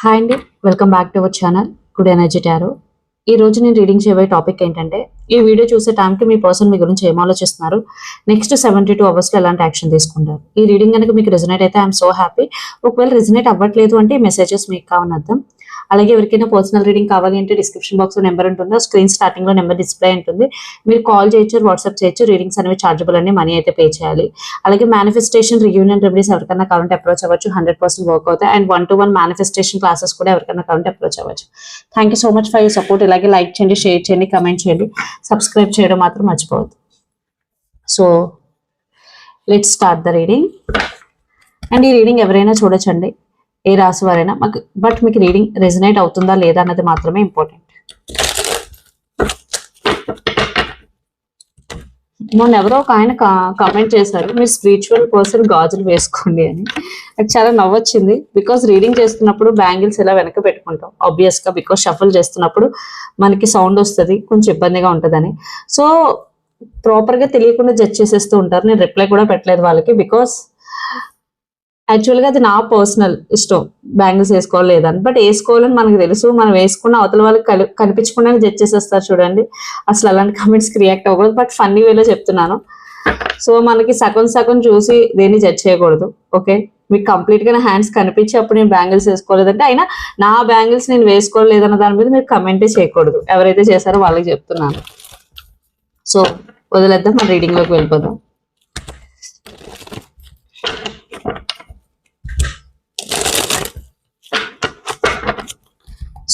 Hi అండి welcome back to our channel good energy tarot ఈ రోజు నేను రీడింగ్ చేయబోయే టాపిక్ ఏంటంటే ఈ వీడియో చూసే టైంకి మీ పర్సన్ మీ గురించి ఏం ఆలోచిస్తున్నారు? నెక్స్ట్ సెవెంటీ టూ అవర్స్లో ఎలాంటి యాక్షన్ తీసుకుంటారు? ఈ రీడింగ్ కనుక మీకు రిజనేట్ అయితే ఐఎమ్ సో హ్యాపీ ఒకవేళ రిజనేట్ అవ్వట్లేదు అంటే ఈ మెసేజెస్ మీకు కావని అర్థం అలాగే ఎవరికైనా పర్సనల్ రీడింగ్ కావాలి అంటే డిస్క్రిప్షన్ బాక్స్లో నెంబర్ ఉంటుంది. స్క్రీన్ స్టార్టింగ్లో నెంబర్ డిస్ప్లే ఉంటుంది. మీరు కాల్ చేయొచ్చు వాట్సాప్ చేయొచ్చు. రీడింగ్స్ అనేవి చార్జబుల్ అని మనీ అయితే పే చేయాలి. అలాగే మేనిఫెస్టేషన్ రియూనియన్ రెమెడీస్ ఎవరికైనా కావాలంటే అప్రోచ్ అవ్వచ్చు. హండ్రెడ్ పర్సెంట్ వర్క్ అవుతాయి. And one two one manifestation classes కూడా ఎవరికైనా కావాలంటే అప్రోచ్ అవ్వచ్చు. Thank you so much for you support ఇలాగే లైక్ చేయండి షేర్ చేయండి కమెంట్ చేయండి. సబ్స్క్రైబ్ చేయడం మాత్రం మర్చిపోవద్దు. So let start the reading and ఈ రీడింగ్ ఎవరైనా చూడొచ్చండి. ఏ రాశి వారైనా మాకు బట్ మీకు రీడింగ్ రెజినేట్ అవుతుందా లేదా అన్నది మాత్రమే ఇంపార్టెంట్. మొన్న ఎవరో ఒక ఆయన కామెంట్ చేశారు మీరు స్పిరిచువల్ పర్సన్ గాజులు వేసుకోండి అని. అది చాలా నవ్వొచ్చింది. బికాస్ రీడింగ్ చేస్తున్నప్పుడు బ్యాంగిల్స్ ఇలా వెనక పెట్టుకుంటాం? ఆబ్వియస్గా బికాస్ షఫల్ చేస్తున్నప్పుడు మనకి సౌండ్ వస్తుంది కొంచెం ఇబ్బందిగా ఉంటుందని. సో ప్రాపర్గా తెలియకుండా జడ్జ్ చేసేస్తూ ఉంటారు. నేను రిప్లై కూడా పెట్టలేదు వాళ్ళకి బికాస్ యాక్చువల్గా అది నా పర్సనల్ ఇష్టం. బ్యాంగిల్స్ వేసుకోవాలి బట్ వేసుకోవాలని మనకు తెలుసు. మనం వేసుకున్న అవతల వాళ్ళకి కలి కనిపించకుండా జడ్జ్ చేసేస్తారు చూడండి. అసలు అలాంటి కామెంట్స్కి రియాక్ట్ అవ్వకూడదు. బట్ ఫన్నీ వేలో చెప్తున్నాను. సో మనకి సగం సగం చూసి దేన్ని జడ్జ్ చేయకూడదు. ఓకే? మీకు కంప్లీట్గా నా హ్యాండ్స్ కనిపించి అప్పుడు నేను బ్యాంగిల్స్ వేసుకోలేదంటే అయినా నా బ్యాంగిల్స్ నేను వేసుకోలేదన్న దాని మీద మీరు కమెంటే చేయకూడదు. ఎవరైతే చేశారో వాళ్ళకి చెప్తున్నాను. సో వదిలేద్దాం. మన రీడింగ్లోకి వెళ్ళిపోదాం.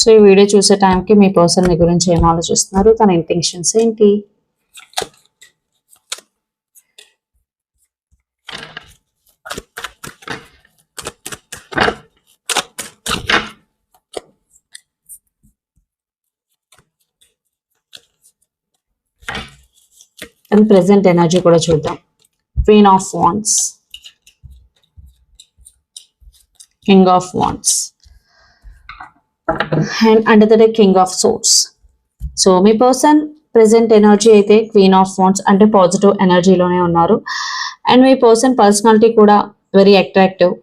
సో ఈ వీడియో చూసే టైంకి మీ పర్సన్ మీ గురించి ఏం ఆలోచిస్తున్నారు? తన ఇంటెన్షన్స్ ఏంటి? అండ్ ప్రెసెంట్ ఎనర్జీ కూడా చూద్దాం. Queen of wands king of wands and under the king of swords so me person present energy అయితే క్వీన్ ఆఫ్ ఫోన్స్ అంటే పాజిటివ్ ఎనర్జీలోనే ఉన్నారు. అండ్ మీ పర్సన్ పర్సనాలిటీ కూడా వెరీ అట్రాక్టివ్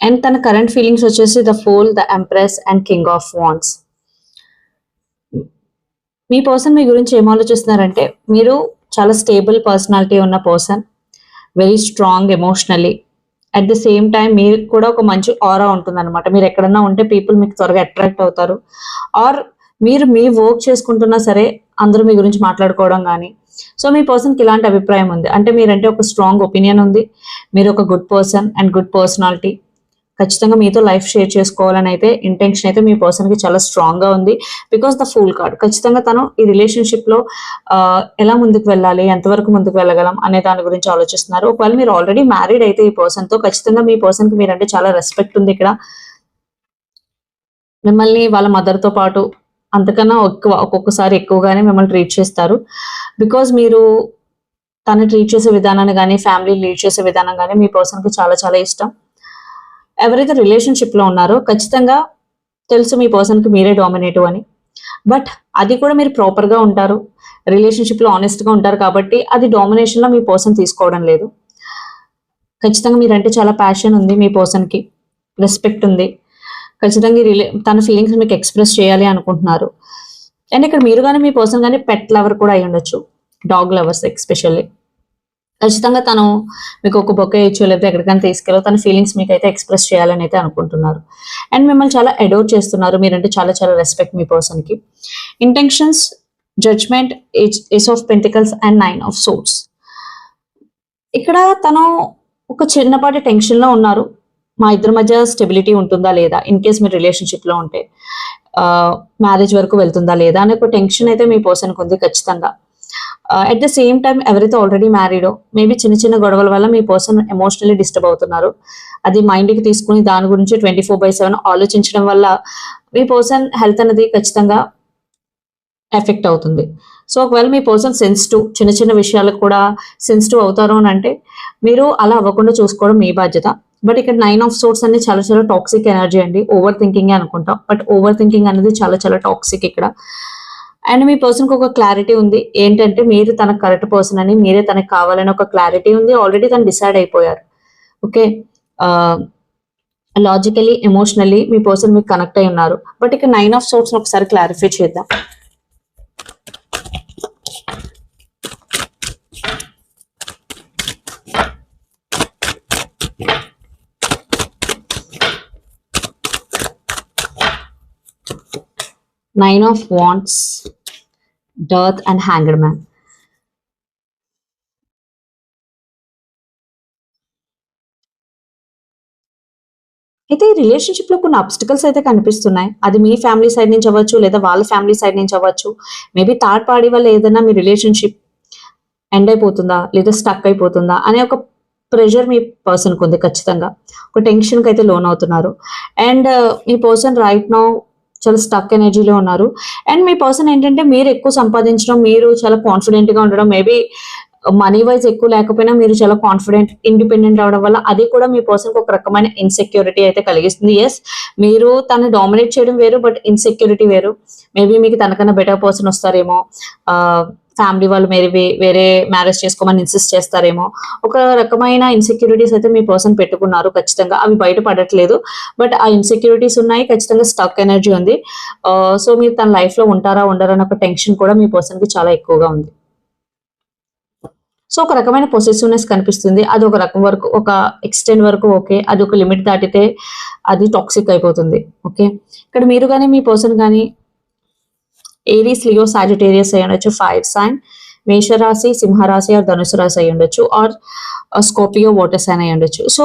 అండ్ తన కరెంట్ ఫీలింగ్స్ వచ్చేసి the fool the empress and king of wands me person మీ గురించి ఏం ఆలోచిస్తున్నారంటే మీరు చాలా స్టేబుల్ పర్సనాలిటీ ఉన్న person very strong emotionally at the same time మీరు కూడా ఒక మంచి ఆరా ఉంటుంది అనమాట మీరు ఎక్కడన్నా ఉంటే పీపుల్ మీకు త్వరగా అట్రాక్ట్ అవుతారు. ఆర్ మీరు మీ వర్క్ చేసుకుంటున్నా సరే అందరూ మీ గురించి మాట్లాడుకోవడం కానీ సో మీ పర్సన్కి ఇలాంటి అభిప్రాయం ఉంది. అంటే మీరంటే ఒక స్ట్రాంగ్ ఒపీనియన్ ఉంది. మీరు ఒక good person and good personality ఖచ్చితంగా మీతో లైఫ్ షేర్ చేసుకోవాలని అయితే ఇంటెన్షన్ అయితే మీ పర్సన్కి చాలా స్ట్రాంగ్గా ఉంది. బికాస్ ద ఫుల్ కార్డ్ ఖచ్చితంగా తను ఈ రిలేషన్షిప్లో ఎలా ముందుకు వెళ్ళాలి ఎంతవరకు ముందుకు వెళ్ళగలం అనే దాని గురించి ఆలోచిస్తున్నారు. ఒకవేళ మీరు ఆల్రెడీ మ్యారీడ్ అయితే ఈ పర్సన్తో ఖచ్చితంగా మీ పర్సన్కి మీరంటే చాలా రెస్పెక్ట్ ఉంది ఇక్కడ. మిమ్మల్ని వాళ్ళ మదర్తో పాటు అంతకన్నా ఎక్కువ ఒక్కొక్కసారి ఎక్కువగానే మిమ్మల్ని ట్రీట్ చేస్తారు. బికాజ్ మీరు తను ట్రీట్ చేసే విధానాన్ని కానీ ఫ్యామిలీ లీడ్ చేసే విధానం కానీ మీ పర్సన్కి చాలా చాలా ఇష్టం. ఎవరైతే రిలేషన్షిప్లో ఉన్నారో ఖచ్చితంగా తెలుసు మీ పర్సన్కి మీరే డామినేటివ్ అని. బట్ అది కూడా మీరు ప్రాపర్గా ఉంటారు. రిలేషన్షిప్లో ఆనెస్ట్గా ఉంటారు కాబట్టి అది డామినేషన్లో మీ పర్సన్ తీసుకోవడం లేదు. ఖచ్చితంగా మీరంటే చాలా ప్యాషన్ ఉంది మీ పర్సన్కి రెస్పెక్ట్ ఉంది. ఖచ్చితంగా రిలే తన ఫీలింగ్స్ మీకు ఎక్స్ప్రెస్ చేయాలి అనుకుంటున్నారు. అండ్ ఇక్కడ మీరు కానీ మీ పర్సన్ కానీ పెట్ లవర్ కూడా అయి ఉండొచ్చు డాగ్ లవర్స్ ఎక్స్పెషల్లీ ఖచ్చితంగా తను మీకు ఒక బొక్క ఇచ్చో లేకపోతే ఎక్కడికైనా తీసుకెళ్ళో తన ఫీలింగ్స్ మీకు అయితే ఎక్స్ప్రెస్ చేయాలని అయితే అనుకుంటున్నారు. అండ్ మిమ్మల్ని చాలా అడోర్ చేస్తున్నారు. మీరంటే చాలా చాలా రెస్పెక్ట్ మీ పర్సన్కి. Intentions judgement ace of pentacles and nine of swords ఇక్కడ తను ఒక చిన్నపాటి టెన్షన్లో ఉన్నారు. మా ఇద్దరి మధ్య స్టెబిలిటీ ఉంటుందా లేదా? ఇన్ కేస్ మీరు రిలేషన్షిప్లో ఉంటే. మ్యారేజ్ వరకు వెళ్తుందా లేదా? అనే ఒక టెన్షన్ అయితే మీ పర్సన్కి ఉంది ఖచ్చితంగా. అట్ ద సేమ్ టైం ఎవరైతే ఆల్రెడీ మ్యారీడో మేబీ చిన్న చిన్న గొడవల వల్ల మీ పర్సన్ ఎమోషనల్లీ డిస్టర్బ్ అవుతున్నారు. అది మైండ్కి తీసుకుని దాని గురించి ట్వంటీ ఫోర్ బై సెవెన్ ఆలోచించడం వల్ల మీ పర్సన్ హెల్త్ అనేది ఖచ్చితంగా ఎఫెక్ట్ అవుతుంది. సో ఒకవేళ మీ పర్సన్ సెన్సిటివ్ చిన్న చిన్న విషయాలకు కూడా సెన్సిటివ్ అవుతారు అని అంటే మీరు అలా అవ్వకుండా చూసుకోవడం మీ బాధ్యత. బట్ ఇక్కడ నైన్ ఆఫ్ సోర్స్ అనేది చాలా చాలా టాక్సిక్ ఎనర్జీ అండి. ఓవర్ థింకింగ్ అనుకుంటాం. బట్ ఓవర్ థింకింగ్ అనేది చాలా చాలా టాక్సిక్ ఇక్కడ. అండ్ మీ పర్సన్కి ఒక క్లారిటీ ఉంది. ఏంటంటే మీరు తనకు కరెక్ట్ పర్సన్ అని మీరే తనకు కావాలని ఒక క్లారిటీ ఉంది. ఆల్రెడీ తను డిసైడ్ అయిపోయారు. ఓకే లాజికలీ ఎమోషనల్లీ మీ పర్సన్ మీకు కనెక్ట్ అయి ఉన్నారు. బట్ ఇక నైన్ ఆఫ్ సోర్స్ ఒకసారి క్లారిఫై చేద్దాం. నైన్ ఆఫ్ వాంట్స్ డర్త్ అండ్ హ్యాంగర్ మ్యాన్ అయితే ఈ రిలేషన్షిప్లో కొన్ని అబ్స్టికల్స్ అయితే కనిపిస్తున్నాయి. అది మీ ఫ్యామిలీ సైడ్ నుంచి అవ్వచ్చు లేదా వాళ్ళ ఫ్యామిలీ సైడ్ నుంచి అవ్వచ్చు. మేబీ థర్డ్ పార్టీ వల్ల ఏదైనా మీ రిలేషన్షిప్ ఎండ్ అయిపోతుందా లేదా స్టక్ అయిపోతుందా అనే ఒక ప్రెషర్ మీ పర్సన్కి ఉంది ఖచ్చితంగా. ఒక టెన్షన్కి అయితే లోన్ అవుతున్నారు అండ్ మీ పర్సన్ రైట్ నౌ చాలా స్టక్ ఎనర్జీలో ఉన్నారు. అండ్ మీ పర్సన్ ఏంటంటే మీరు ఎక్కువ సంపాదించడం మీరు చాలా కాన్ఫిడెంట్గా ఉండడం మేబీ మనీ వైజ్ ఎక్కువ లేకపోయినా మీరు చాలా కాన్ఫిడెంట్ ఇండిపెండెంట్ అవడం వల్ల అది కూడా మీ పర్సన్ ఒక రకమైన ఇన్సెక్యూరిటీ అయితే కలిగిస్తుంది. ఎస్ మీరు తను డామినేట్ చేయడం వేరు బట్ ఇన్సెక్యూరిటీ వేరు. మేబీ మీకు తనకన్నా బెటర్ పర్సన్ వస్తారేమో. Uh, ఫ్యామిలీ వాళ్ళు మేబీ వేరే మ్యారేజ్ చేసుకోమని ఇన్సిస్ట్ చేస్తారేమో. ఒక రకమైన ఇన్సెక్యూరిటీస్ అయితే మీ పర్సన్ పెట్టుకున్నారు ఖచ్చితంగా. అవి బయటపడట్లేదు బట్ ఆ ఇన్సెక్యూరిటీస్ ఉన్నాయి ఖచ్చితంగా స్టక్ ఎనర్జీ ఉంది. Uh, సో మీరు తన లైఫ్లో ఉంటారా ఉండరా అన్న ఒక టెన్షన్ కూడా మీ పర్సన్కి చాలా ఎక్కువగా ఉంది. సో ఒక రకమైన పొసెసివ్నెస్ కనిపిస్తుంది. అది ఒక రకం వరకు ఒక ఎక్స్టెండ్ వరకు ఓకే అది ఒక లిమిట్ దాటితే అది టాక్సిక్ అయిపోతుంది. ఓకే ఇక్కడ మీరు కానీ మీ పర్సన్ కానీ ఏరీస్ లియో సాజిటేరియస్ అయి ఉండొచ్చు ఫైర్ సైన్ మేషరాశి సింహరాశి ఆర్ ధనుసు రాశి అయి ఉండొచ్చు ఆర్ స్కోపియో వాటర్ సైన్ అయి ఉండొచ్చు. సో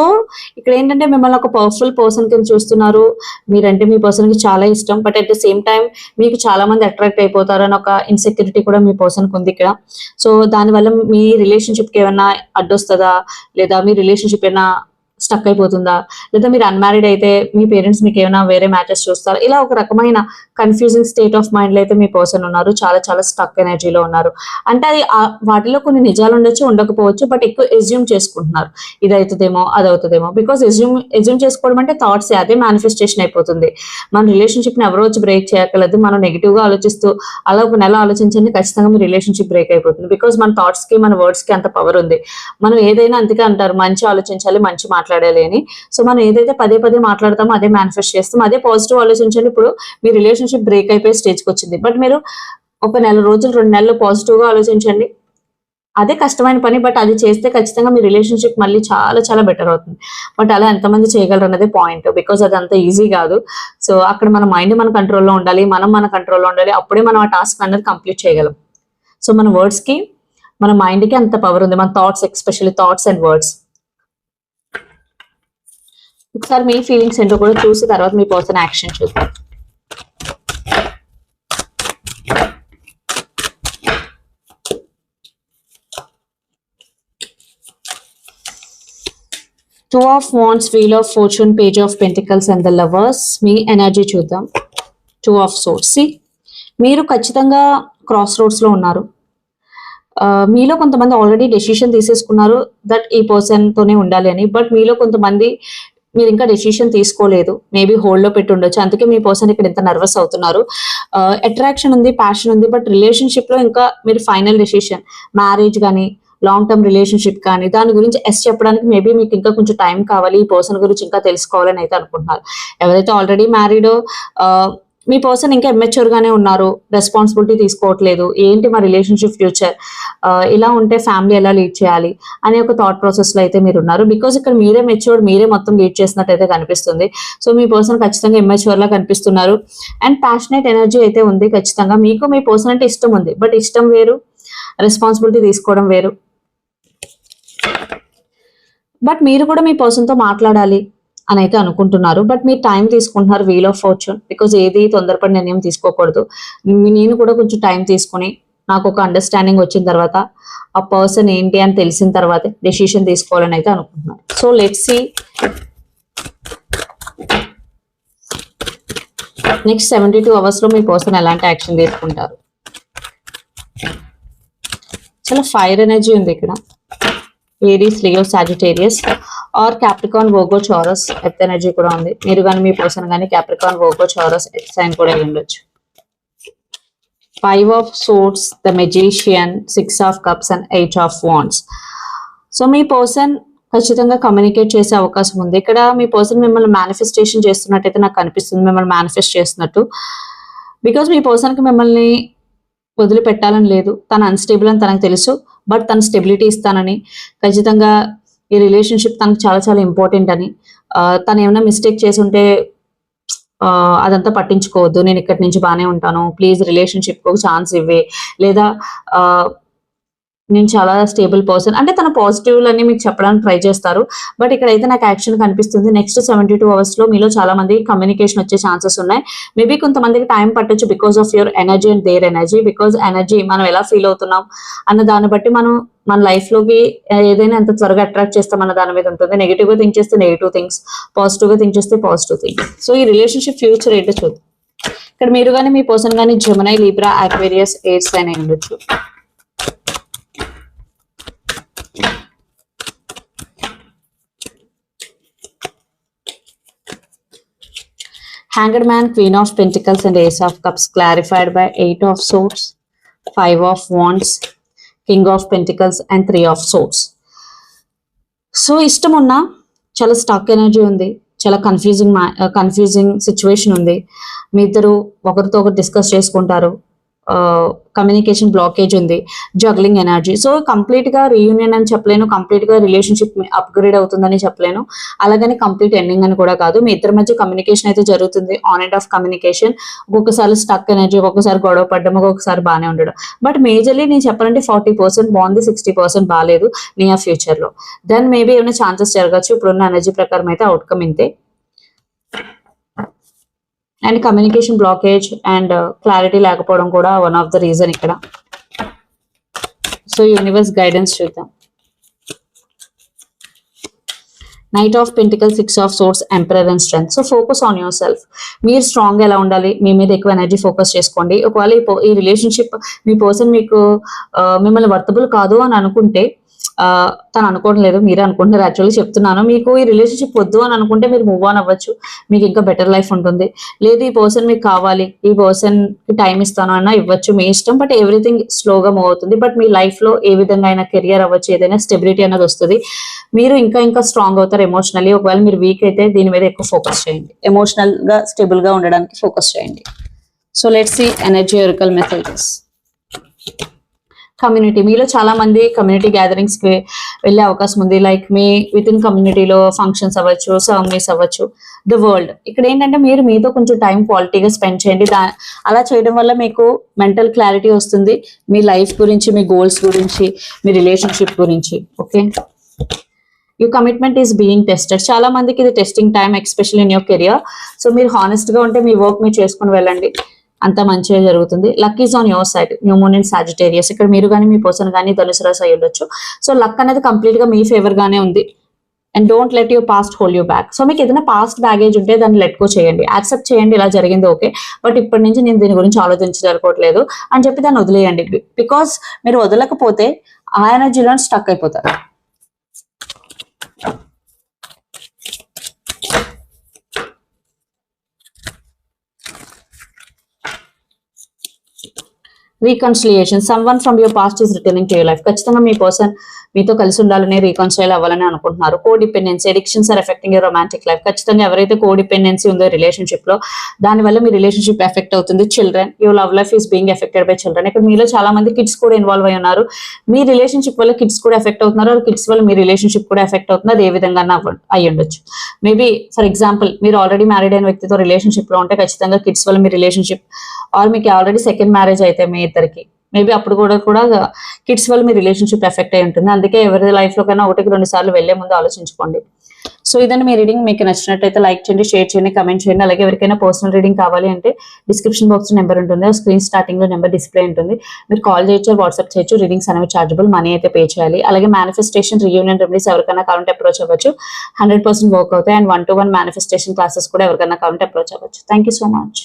ఇక్కడ ఏంటంటే మిమ్మల్ని ఒక పవర్ఫుల్ పర్సన్ కింద చూస్తున్నారు. మీరంటే మీ పర్సన్కి చాలా ఇష్టం but at the same time మీకు చాలా మంది అట్రాక్ట్ అయిపోతారు అని ఒక ఇన్సెక్యూరిటీ కూడా మీ పర్సన్ ఉంది ఇక్కడ. సో దానివల్ల మీ రిలేషన్షిప్కి ఏమైనా అడ్డొస్తుందా? లేదా మీ రిలేషన్షిప్ ఏమైనా స్టక్ అయిపోతుందా? లేదా మీరు అన్మ్యారీడ్ అయితే మీ పేరెంట్స్ మీకు ఏమైనా వేరే మ్యాచెస్ చూస్తారా? ఇలా ఒక రకమైన కన్ఫ్యూజింగ్ స్టేట్ ఆఫ్ మైండ్లో అయితే మీ పర్సన్ ఉన్నారు. చాలా చాలా స్టక్ ఎనర్జీలో ఉన్నారు. అంటే అది వాటిలో కొన్ని నిజాలు ఉండొచ్చు ఉండకపోవచ్చు బట్ ఎక్కువ ఎజ్యూమ్ చేసుకుంటున్నారు. ఇది అవుతుందేమో అది అవుతుందేమో బికాస్ ఎజ్యూమ్ ఎజ్యూమ్ చేసుకోవడం అంటే థాట్స్ అదే మేనిఫెస్టేషన్ అయిపోతుంది. మన రిలేషన్షిప్ని ఎవరో వచ్చి బ్రేక్ చేయగలదు మనం నెగిటివ్గా ఆలోచిస్తూ అలా ఒక నెల ఆలోచించండి ఖచ్చితంగా మీ రిలేషన్షిప్ బ్రేక్ అయిపోతుంది. బికాస్ మన థాట్స్కి మన వర్డ్స్కి అంత పవర్ ఉంది. మనం ఏదైనా అంతగా అంటారు. మంచి ఆలోచించాలి మంచి మాట్లాడాలి. అని సో మనం ఏదైతే పదే పదే మాట్లాడతామో అదే మేనిఫెస్ట్ చేస్తాం. అదే పాజిటివ్ ఆలోచించండి ఇప్పుడు మీ రిలేషన్షిప్ బ్రేక్ అయిపోయి స్టేజ్కి వచ్చింది. బట్ మీరు ఒక నెల రోజులు రెండు నెలలు పాజిటివ్గా ఆలోచించండి. అదే కష్టమైన పని బట్ అది చేస్తే ఖచ్చితంగా మీ రిలేషన్షిప్ మళ్ళీ చాలా చాలా బెటర్ అవుతుంది. బట్ అలా ఎంతమంది చేయగలరు అన్నది పాయింట్ బికాస్ అది అంత ఈజీ కాదు. సో అక్కడ మన మైండ్ మన కంట్రోల్లో ఉండాలి. మనం మన కంట్రోల్లో ఉండాలి. అప్పుడే మనం ఆ టాస్క్ అనేది కంప్లీట్ చేయగలం. సో మన వర్డ్స్కి కి మన మైండ్కి కి అంత పవర్ ఉంది. మన thoughts especially thoughts and words ఒకసారి మీ ఫీలింగ్స్ ఏంటో కూడా చూసి తర్వాత మీ పర్సన్ యాక్షన్ చూద్దాం. Two of wands wheel of fortune page of pentacles and the lovers me energy చూద్దాం. టూ ఆఫ్ సోర్స్ మీరు ఖచ్చితంగా క్రాస్ రోడ్స్లో ఉన్నారు. మీలో కొంతమంది ఆల్రెడీ డెసిషన్ తీసేసుకున్నారు దట్ ఈ పర్సన్ తోనే ఉండాలి అని బట్ మీలో కొంతమంది మీరు ఇంకా డెసిషన్ తీసుకోలేదు. మేబీ హోల్డ్లో పెట్టి ఉండొచ్చు అందుకే మీ పర్సన్ ఇక్కడ ఇంత నర్వస్ అవుతున్నారు. Uh, అట్రాక్షన్ ఉంది ప్యాషన్ ఉంది బట్ రిలేషన్షిప్లో ఇంకా మీరు ఫైనల్ డెసిషన్ మ్యారేజ్ కానీ లాంగ్ టర్మ్ రిలేషన్షిప్ కానీ దాని గురించి ఎస్ చెప్పడానికి మేబీ మీకు ఇంకా కొంచెం టైం కావాలి. ఈ పర్సన్ గురించి ఇంకా తెలుసుకోవాలని అయితే అనుకుంటున్నారు. ఎవరైతే ఆల్రెడీ మ్యారీడో మీ పర్సన్ ఇంకా immature గానే ఉన్నారు రెస్పాన్సిబిలిటీ తీసుకోవట్లేదు ఏంటి మా రిలేషన్షిప్ ఫ్యూచర్ ఇలా ఉంటే ఫ్యామిలీ ఎలా లీడ్ చేయాలి అనే ఒక థాట్ ప్రాసెస్లో అయితే మీరు ఉన్నారు. బికాస్ ఇక్కడ మీరే మెచ్యూర్డ్ మీరే మొత్తం లీడ్ చేసినట్టు అయితే కనిపిస్తుంది. సో మీ పర్సన్ ఖచ్చితంగా ఇమ్మెచ్యూర్ లా కనిపిస్తున్నారు. అండ్ ప్యాషనేట్ ఎనర్జీ అయితే ఉంది ఖచ్చితంగా. మీకు మీ పర్సన్ అంటే ఇష్టం ఉంది బట్ ఇష్టం వేరు రెస్పాన్సిబిలిటీ తీసుకోవడం వేరు. బట్ మీరు కూడా మీ పర్సన్తో మాట్లాడాలి. అని అయితే అనుకుంటున్నారు. బట్ మీరు టైం తీసుకుంటున్నారు వీల్ ఆఫ్ ఫార్చ్యూన్ బికాజ్ ఏది తొందరపడి నిర్ణయం తీసుకోకూడదు. నేను కూడా కొంచెం టైం తీసుకుని నాకు ఒక అండర్స్టాండింగ్ వచ్చిన తర్వాత ఆ పర్సన్ ఏంటి అని తెలిసిన తర్వాత డెసిషన్ తీసుకోవాలని అయితే అనుకుంటున్నాను. So let see next seventy two అవర్స్లో మీ పర్సన్ ఎలాంటి యాక్షన్ తీసుకుంటారు? చాలా ఫైర్ ఎనర్జీ ఉంది ఇక్కడ. Aries Leo Sagittarius or Capricorn Virgo Taurus earth energy కూడా ఉంది. మీరు కానీ మీ పర్సన్ కానీ Capricorn Virgo Taurus earth sign కూడా అయి ఉండొచ్చు. Five of swords the magician six of cups and eight of wands so me person ఖచ్చితంగా కమ్యూనికేట్ చేసే అవకాశం ఉంది. ఇక్కడ మీ పర్సన్ మిమ్మల్ని మేనిఫెస్టేషన్ చేస్తున్నట్టయితే నాకు కనిపిస్తుంది మిమ్మల్ని మేనిఫెస్ట్ చేస్తున్నట్టు. బికాజ్ మీ పర్సన్కి మిమ్మల్ని వదిలిపెట్టాలని లేదు. తను అన్స్టేబుల్ అని తనకు తెలుసు. బట్ తను స్టెబిలిటీ ఇస్తానని. ఖచ్చితంగా ఈ రిలేషన్షిప్ తనకు చాలా చాలా ఇంపార్టెంట్ అని. తను ఏమైనా మిస్టేక్ చేసి ఉంటే ఆ, అదంతా పట్టించుకోవద్దు. నేను ఇక్కడి నుంచి బాగానే ఉంటాను. ప్లీజ్ రిలేషన్షిప్ ఒక ఛాన్స్ ఇవ్వే. లేదా ఆ, నేను చాలా స్టేబుల్ పర్సన్ అంటే తన పాజిటివ్ మీకు చెప్పడానికి ట్రై చేస్తారు. బట్ ఇక్కడైతే నాకు యాక్షన్ కనిపిస్తుంది. నెక్స్ట్ సెవెంటీ టూ అవర్స్లో మీలో చాలా మంది కమ్యూనికేషన్ వచ్చే ఛాన్సెస్ ఉన్నాయి. మేబీ కొంతమందికి టైం పట్టొచ్చు because of your energy and their energy because energy మనం ఎలా ఫీల్ అవుతున్నాం అన్న దాన్ని బట్టి మనం మన లైఫ్లోకి ఏదైనా ఎంత త్వరగా అట్రాక్ట్ చేస్తామన్న దాని మీద ఉంటుంది. నెగిటివ్గా థింక్ చేస్తే నెగిటివ్ థింగ్స్ పాజిటివ్గా థింక్ చేస్తే పాజిటివ్ థింగ్ సో ఈ రిలేషన్షిప్ ఫ్యూచర్ ఏంటో చూద్దాం. ఇక్కడ మీరు కానీ మీ పర్సన్ కానీ జమునై లీబ్రా అక్వేరియస్ ఎయిర్స్ అయినా ఉండొచ్చు. Hanged man queen of pentacles and ace of cups clarified by eight of swords five of wands king of pentacles and three of swords so ఇష్టం ఉన్న చాలా స్టాక్ ఎనర్జీ ఉంది చాలా confusing confusing situation ఉంది. మీ ఇద్దరు ఒకరితో ఒకరు డిస్కస్ చేసుకుంటారు. కమ్యూనికేషన్ బ్లాకేజ్ ఉంది జగ్లింగ్ ఎనర్జీ సో కంప్లీట్గా రీయూనియన్ అని చెప్పలేను కంప్లీట్గా రిలేషన్షిప్ అప్గ్రేడ్ అవుతుందని చెప్పలేను. అలాగని కంప్లీట్ ఎండింగ్ అని కూడా కాదు. మీ ఇద్దరి మధ్య కమ్యూనికేషన్ అయితే జరుగుతుంది ఆన్ అండ్ ఆఫ్ కమ్యూనికేషన్ ఒక్కొక్కసారి స్టక్ ఎనర్జీ ఒక్కొక్కసారి గొడవ పడడం ఒక్కొక్కసారి బాగానే ఉండడం. బట్ మేజర్లీ నేను చెప్పాలంటే ఫార్టీ పర్సెంట్ బాగుంది సిక్స్టీ పర్సెంట్ బాగాలేదు నియర్ ఫ్యూచర్లో. దెన్ మేబీ ఏమైనా ఛాన్సెస్ జరగచ్చు. ఇప్పుడున్న ఎనర్జీ ప్రకారం అయితే అవుట్కమ్ ఇంతే. And communication blockage and clarity లేకపోవడం కూడా వన్ ఆఫ్ ద రీజన్ ఇక్కడ. సో యూనివర్స్ గైడెన్స్ చూద్దాం. Knight of pentacle six of swords emperor and strength so focus on your self మీరు స్ట్రాంగ్ ఎలా ఉండాలి? మీ మీద ఎక్కువ ఎనర్జీ ఫోకస్ చేసుకోండి. ఒకవేళ ఈ రిలేషన్షిప్ మీ పర్సన్ మీకు uh, మిమ్మల్ని వర్తబుల్ కాదు అని అనుకుంటే తను అనుకోవడం లేదు మీరే అనుకుంటున్నారు. యాక్చువల్లీ చెప్తున్నాను. మీకు ఈ రిలేషన్షిప్ వద్దు అని అనుకుంటే మీరు మూవ్ ఆన్ అవ్వచ్చు. మీకు ఇంకా బెటర్ లైఫ్ ఉంటుంది. లేదు ఈ పర్సన్ మీకు కావాలి. ఈ పర్సన్కి టైం ఇస్తాను అన్నా ఇవ్వచ్చు. మీ ఇష్టం బట్ ఎవ్రీథింగ్ స్లోగా మూవ్ అవుతుంది. బట్ మీ లైఫ్లో ఏ విధంగా అయినా కెరియర్ అవ్వచ్చు ఏదైనా స్టెబిలిటీ అనేది వస్తుంది. మీరు ఇంకా ఇంకా స్ట్రాంగ్ అవుతారు ఎమోషనల్లీ ఒకవేళ మీరు వీక్ అయితే దీని మీద ఎక్కువ ఫోకస్ చేయండి. ఎమోషనల్గా స్టేబుల్గా ఉండడానికి ఫోకస్ చేయండి. So let's see energy oracle messages community మీలో చాలా మంది కమ్యూనిటీ గ్యాదరింగ్స్కి వెళ్ళే అవకాశం ఉంది. లైక్ మీ విత్ ఇన్ కమ్యూనిటీలో ఫంక్షన్స్ అవ్వచ్చు సర్మీస్ అవ్వచ్చు ద వరల్డ్ ఇక్కడ ఏంటంటే మీరు మీతో కొంచెం టైం క్వాలిటీగా స్పెండ్ చేయండి. దా అలా చేయడం వల్ల మీకు మెంటల్ క్లారిటీ వస్తుంది. మీ లైఫ్ గురించి మీ గోల్స్ గురించి మీ రిలేషన్షిప్ గురించి. Okay you commitment is being tested చాలా మందికి ఇది testing time especially in your career so మీరు హానెస్ట్గా ఉంటే మీ వర్క్ మీరు చేసుకుని వెళ్ళండి. అంత మంచిగా జరుగుతుంది. Luck is on your side new moon and Sagittarius ఇక్కడ మీరు కానీ మీ పర్సన్ కానీ ధనుసు రాశి అయి ఉండొచ్చు సో లక్ అనేది కంప్లీట్గా మీ ఫేవర్ గానే ఉంది. And don't let your past hold you back so మీకు ఏదైనా పాస్ట్ బ్యాగేజ్ ఉంటే దాన్ని లెట్ గో చేయండి. యాక్సెప్ట్ చేయండి ఇలా జరిగింది ఓకే బట్ ఇప్పటి నుంచి నేను దీని గురించి ఆలోచించగలకోవట్లేదు అని చెప్పి దాన్ని వదిలేయండి. బికాస్ మీరు వదలకపోతే ఆ ఎనర్జీలో స్టక్ అయిపోతారు. Reconciliation someone from your past is returning to your life ఖచ్చితంగా మీ పర్సన్ మీతో కలిసి ఉండాలని రీకన్సిలైల్ అవ్వాలని అనుకుంటున్నారు. Codependency addictions are affecting your romantic life ఖచ్చితంగా ఎవరైతే కో డిపెండెన్సీ ఉందో రిలేషన్షిప్లో దానివల్ల మీ రిలేషన్షిప్ ఎఫెక్ట్ అవుతుంది. Children your love life is being affected by children ఇక్కడ మీలో చాలా మంది కిడ్స్ కూడా ఇన్వాల్వ్ అయి ఉన్నారు. మీ రిలేషన్షిప్ వల్ల కిడ్స్ కూడా ఎఫెక్ట్ అవుతున్నారు. కిడ్స్ వల్ల మీ రిలేషన్షిప్ కూడా ఎఫెక్ట్ అవుతుంది అది ఏ విధంగా అయి ఉండొచ్చు. మేబీ ఫర్ ఎగ్జాంపుల్ మీరు ఆల్రెడీ మ్యారీడ్ అయిన వ్యక్తితో రిలేషన్షిప్లో ఉంటే ఖచ్చితంగా కిడ్స్ వల్ల మీ రిలేషన్షిప్ ఆర్ మీకు ఆల్రెడీ సెకండ్ మ్యారేజ్ అయితే మీ ఇద్దరికి. మేబీ అప్పుడు కూడా కూడా కిడ్స్ వల్ల మీ రిలేషన్షిప్ ఎఫెక్ట్ అయి ఉంటుంది. అందుకే ఎవరి లైఫ్లో కన్నా ఒకటికి రెండు సార్లు వెళ్ళే ముందు ఆలోచించుకోండి. సో ఇదని మీ రీడింగ్ మీకు నచ్చినట్లయితే లైక్ చేయండి షేర్ చేయండి కమెంట్ చేయండి. అలాగే ఎవరికైనా పర్సనల్ రీడింగ్ కావాలి అంటే డిస్క్రిప్షన్ బాక్స్ నెంబర్ ఉంటుంది. స్క్రీన్ స్టార్టింగ్లో నెంబర్ డిస్ప్లే ఉంటుంది. మీరు కాల్ చేయొచ్చు వాట్సాప్ చేయొచ్చు. రీడింగ్స్ అనేవి చార్జబుల్ మనీ అయితే పే చేయాలి. అలాగే మేనిఫెస్టేషన్ రియూనియన్ రెమెడీస్ ఎవరికైనా కావాలంటే అప్రోచ్ అవ్వచ్చు. హండ్రెడ్ పర్సెంట్ వర్క్ అవుతాయి. And one to one manifestation classes కూడా ఎవరికైనా కావాలంటే అప్రోచ్ అవ్వచ్చు. Thank you so much